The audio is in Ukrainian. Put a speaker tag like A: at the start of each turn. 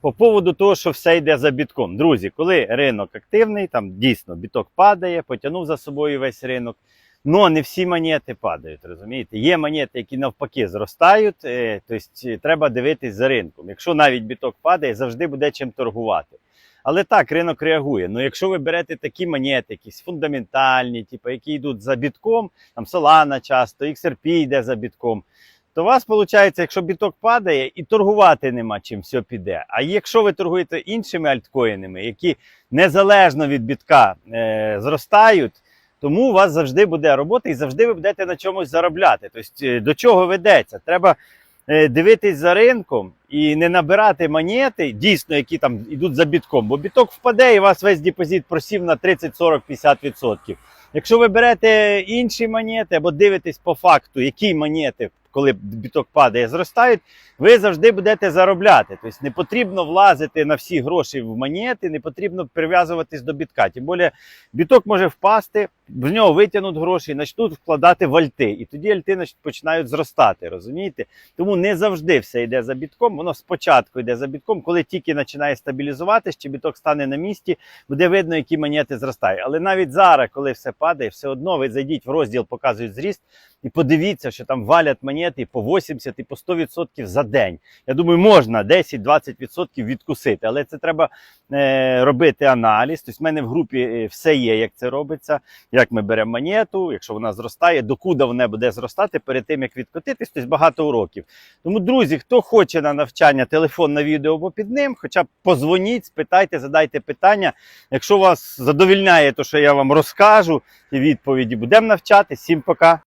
A: по поводу того, що все йде за бітком. Друзі, коли ринок активний, там дійсно біток падає, потягнув за собою весь ринок. Ну, не всі монети падають, розумієте? Є монети, які навпаки зростають, е, тобто треба дивитись за ринком. Якщо навіть біток падає, завжди буде чим торгувати. Але так, ринок реагує. Ну, якщо ви берете такі монети, якісь фундаментальні, типу, які йдуть за бітком, там Solana часто, XRP йде за бітком, то у вас виходить, якщо біток падає, і торгувати нема чим все піде. А якщо ви торгуєте іншими альткоїнами, які незалежно від бітка е, зростають, тому у вас завжди буде робота і завжди ви будете на чомусь заробляти. Тобто, е, до чого ведеться? Треба е, дивитись за ринком і не набирати монети, дійсно, які там йдуть за бітком, бо біток впаде і у вас весь депозит просів на 30, 40, 50%. Якщо ви берете інші монети або дивитесь по факту, які монети, коли біток падає, зростають, ви завжди будете заробляти. Тобто не потрібно влазити на всі гроші в монети, не потрібно прив'язуватись до бітка. Тим більше біток може впасти, в нього витягнуть гроші почнуть вкладати в альти. І тоді альти починають зростати, розумієте? Тому не завжди все йде за бітком. Воно спочатку йде за бітком, коли тільки починає стабілізуватись, чи біток стане на місці, буде видно, які монети зростають. Але навіть зараз, коли все падає, все одно ви зайдіть в розділ, показують зріст, і подивіться, що там валять монети по 80 і по 100% за день. Я думаю, можна 10-20% відкусити, але це треба е, робити аналіз. Тобто, в мене в групі е, все є, як це робиться, як ми беремо монету, якщо вона зростає, докуди вона буде зростати перед тим, як відкотитись, тобто багато уроків. Тому, друзі, хто хоче на навчання, телефон на відео або під ним, хоча б позвоніть, спитайте, задайте питання. Якщо вас задовільняє те, що я вам розкажу, ті відповіді будемо навчати. Всім пока.